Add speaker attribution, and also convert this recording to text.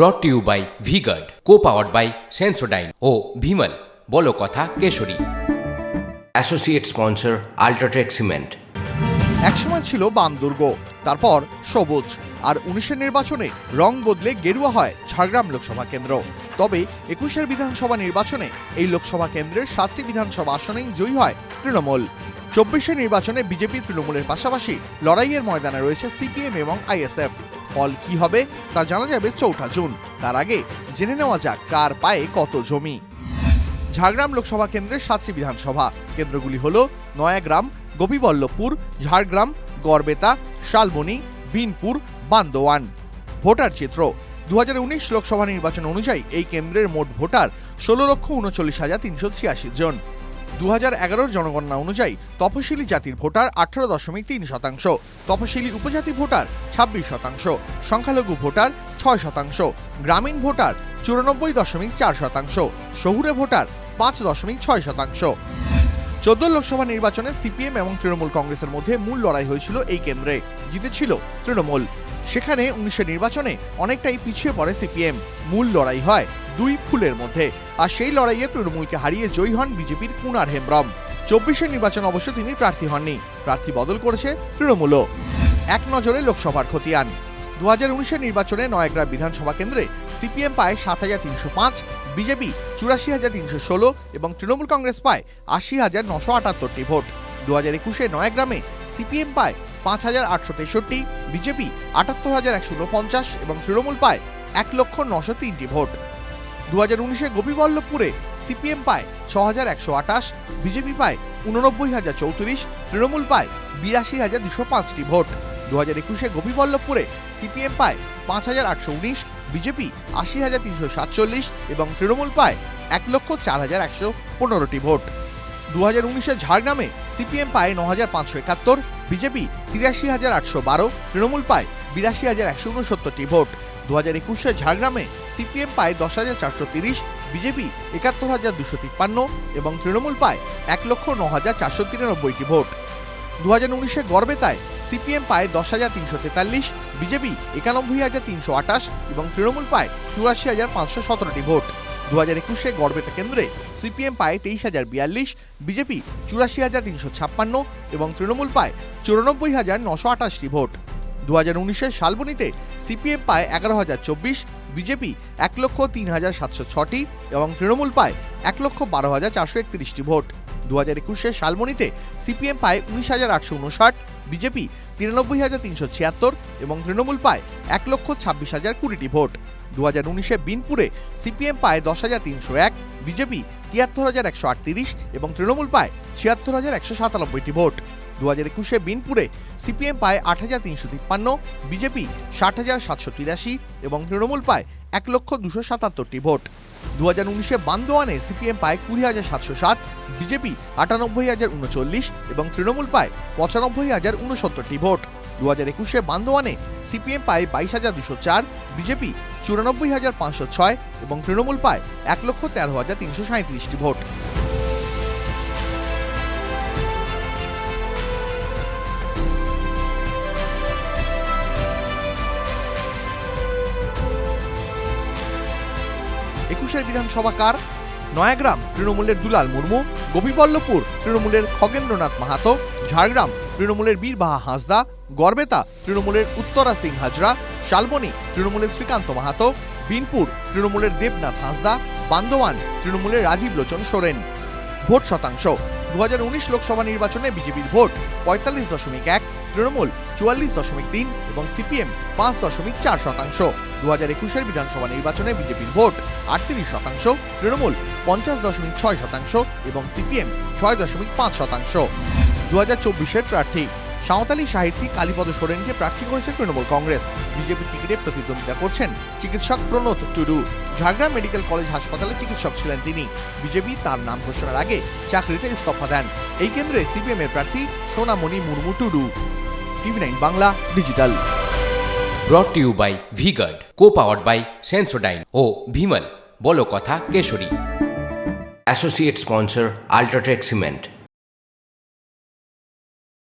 Speaker 1: Brought to you by V-Guard co powered by Sensodyne ও ভিমল বলো কথা Keshari. Associate sponsor UltraTech cement
Speaker 2: একসময় ছিল বাম দুর্গ তারপর সবুজ আর উনিশের নির্বাচনে রং বদলে গেরুয়া হয় ঝাড়গ্রাম লোকসভা কেন্দ্র। তবে একুশের বিধানসভা নির্বাচনে এই লোকসভা কেন্দ্রের সাতটি বিধানসভা আসনেই জয়ী হয় তৃণমূল। চব্বিশের নির্বাচনে বিজেপি তৃণমূলের পাশাপাশি লড়াইয়ের ময়দানে রয়েছে সিপিএম এবং আইএসএফ। ফল কি হবে তা জানা যাবে চৌঠা জুন। তার আগে জেনে নেওয়া যাক কার পায়ে কত জমি। ঝাড়গ্রাম লোকসভা কেন্দ্রের সাতটি বিধানসভা। কেন্দ্রগুলি হল নয়াগ্রাম, গোপীবল্লভপুর, ঝাড়গ্রাম, গড়বেতা, শালবনি, বিনপুর, বান্দোয়ান। ভোটার চিত্র। দু হাজার উনিশ লোকসভা নির্বাচন অনুযায়ী এই কেন্দ্রের মোট ভোটার ষোলো লক্ষ উনচল্লিশ হাজার তিনশো ছিয়াশি জন। দু হাজার জনগণনা অনুযায়ী তপশিলি জাতির ভোটার আঠারো দশমিক তিন শতাংশ তপশিলি উপজাতি ভোটার ছাব্বিশ শতাংশ, সংখ্যালঘু ভোটার ছয় শতাংশ, গ্রামীণ ভোটার চুরানব্বই দশমিক চার শতাংশ, শহুরে ভোটার পাঁচ দশমিক ছয় শতাংশ। চোদ্দ লোকসভা নির্বাচনে সিপিএম এবং তৃণমূল কংগ্রেসের মধ্যে মূল লড়াই হয়েছিল এই কেন্দ্রে, জিতেছিল তৃণমূল। সেখানে উনিশের নির্বাচনে অনেকটাই পিছিয়ে পড়ে সিপিএম। মূল লড়াই হয় দুই ফুলের মধ্যে। আর সেই লড়াইয়ে তৃণমূলকে হারিয়ে জয়ী হন বিজেপির কুনার হেমব্রম। চব্বিশের নির্বাচন অবশ্য তিনি প্রার্থী হননি। প্রার্থী বদল করেছে তৃণমূলও। এক নজরে লোকসভার খতিয়ান। দু হাজার উনিশের নির্বাচনে নয়াগ্রাম বিধানসভা কেন্দ্রে সিপিএম পায় সাত হাজার তিনশো পাঁচ, বিজেপি চুরাশি হাজার তিনশো ষোলো এবং তৃণমূল কংগ্রেস পায় আশি হাজার নশো আটাত্তরটি ভোট। দু হাজার একুশে নয়াগ্রামে সিপিএম পায় পাঁচ হাজার আটশো তেষট্টি, বিজেপি আটাত্তর হাজার একশো উনপঞ্চাশ এবং তৃণমূল পায় এক লক্ষ নশো তিনটি ভোট। দু হাজার উনিশে গোপীবল্লভপুরে সিপিএম পায় ছ হাজার একশো আটাশ বিজেপি পায় উননব্বই হাজার চৌত্রিশ, তৃণমূল পায় বিরাশি হাজার দুশো পাঁচটি ভোট। দু হাজার একুশে গোপীবল্লভপুরে সিপিএম পায় পাঁচ হাজার আটশো উনিশ, বিজেপি আশি হাজার তিনশো সাতচল্লিশ এবং তৃণমূল পায় এক লক্ষ চার হাজার একশো পনেরোটি ভোট। দু হাজার উনিশে ঝাড়গ্রামে সিপিএম পায় ন হাজার পাঁচশো একাত্তর, বিজেপি তিরাশি হাজার আটশো বারো, তৃণমূল পায় বিরাশি হাজার একশো উনসত্তরটি ভোট। দু হাজার একুশে ঝাড়গ্রামে সিপিএম পায় দশ হাজার চারশো তিরিশ, বিজেপি একাত্তর হাজার দুশো তিপ্পান্ন এবং তৃণমূল পায় এক লক্ষ ন হাজার চারশো তিরানব্বইটি ভোট। দু হাজার উনিশে গড়বেতায় সিপিএম পায় দশ হাজার তিনশো তেতাল্লিশ, বিজেপি একানব্বই হাজার তিনশো আটাশ এবং তৃণমূল পায় চুরাশি হাজার পাঁচশো সতেরোটি ভোট। দু হাজার একুশে গড়বেতা কেন্দ্রে সিপিএম পায় তেইশ হাজার বিয়াল্লিশ, বিজেপি চুরাশি হাজার তিনশো ছাপ্পান্ন এবং তৃণমূল পায় চুরানব্বই হাজার নশো আটাশটি ভোট। দু হাজার উনিশের শালবনীতে সিপিএম পায় এগারো হাজার চব্বিশ, বিজেপি এক লক্ষ তিন হাজার সাতশো ছটি এবং তৃণমূল পায় এক লক্ষ বারো হাজার চারশো একত্রিশটি ভোট। দু হাজার একুশে শালমণিতে সিপিএম পায় উনিশ হাজার আটশো উনষাট, বিজেপি তিরানব্বই হাজার তিনশো ছিয়াত্তর এবং তৃণমূল পায় এক লক্ষ ছাব্বিশ হাজার কুড়িটি ভোট। দু হাজার উনিশে বিনপুরে সিপিএম পায় দশ হাজার তিনশো এক, বিজেপি তিয়াত্তর হাজার একশো আটত্রিশ এবং তৃণমূল পায় ছিয়াত্তর হাজার একশো সাতানব্বইটি ভোট। দু হাজার একুশে বিনপুরে সিপিএম পায় আট হাজার তিনশো তিপ্পান্ন, বিজেপি ষাট হাজার সাতশো তিরাশি এবং তৃণমূল পায় এক লক্ষ দুশো সাতাত্তরটি ভোট। দু হাজার উনিশে বান্দোয়ানে সিপিএম পায় কুড়ি হাজার সাতশো সাত, বিজেপি আটানব্বই হাজার উনচল্লিশ এবং তৃণমূল পায় পঁচানব্বই হাজার উনসত্তরটি ভোট। দু হাজার একুশে বান্দোয়ানে সিপিএম পায় বাইশ হাজার দুশো চার, বিজেপি চুরানব্বই হাজার পাঁচশো ছয় এবং তৃণমূল পায় এক লক্ষ তেরো হাজার তিনশো সাঁত্রিশটি ভোট। একুশের বিধানসভা কার? নয়াগ্রাম, তৃণমূলের দুলাল মুর্মু। গোপীবল্লভপুর, তৃণমূলের খগেন্দ্রনাথ মাহাতো। ঝাড়গ্রাম, তৃণমূলের বীরবাহা হাঁসদা। গড়বেতা, তৃণমূলের উত্তরা সিং হাজরা। শালবনী, তৃণমূলের শ্রীকান্ত মাহাতো। বিনপুর, তৃণমূলের দেবনাথ হাঁসদা। বান্দোয়ান, তৃণমূলের রাজীব লোচন সোরেন। ভোট শতাংশ। দু হাজার উনিশ লোকসভা নির্বাচনে বিজেপির ভোট পঁয়তাল্লিশ দশমিক এক। তৃণমূল চুয়াল্লিশ দশমিক তিন এবং সিপিএম পাঁচ দশমিক চার শতাংশ। দু হাজার একুশের বিধানসভা নির্বাচনে বিজেপির ভোট আটত্রিশ শতাংশ, তৃণমূল পঞ্চাশ দশমিক ছয় শতাংশ এবং সিপিএম ছয় দশমিক পাঁচ শতাংশ। দু হাজার চব্বিশের প্রার্থী সাঁওতালি সাহিত্যিক কালীপদ সোরেনকে প্রার্থী করেছে তৃণমূল কংগ্রেস। বিজেপি টিকিটে প্রতিদ্বন্দ্বিতা করছেন চিকিৎসক প্রণত টুডু। ঝাড়গ্রাম মেডিকেল কলেজ হাসপাতালে চিকিৎসক ছিলেন তিনি। বিজেপি তার নাম ঘোষণার আগে চাকরিতে ইস্তফা দেন। এই কেন্দ্রে সিপিএম এর প্রার্থী Sonamoni Murmu Tudu. TV nine Bangla digital.
Speaker 1: Brought to you by V-Guard co powered by Sensodyne ও ভিমল বলো কথা Keshari. Associate sponsor UltraTech cement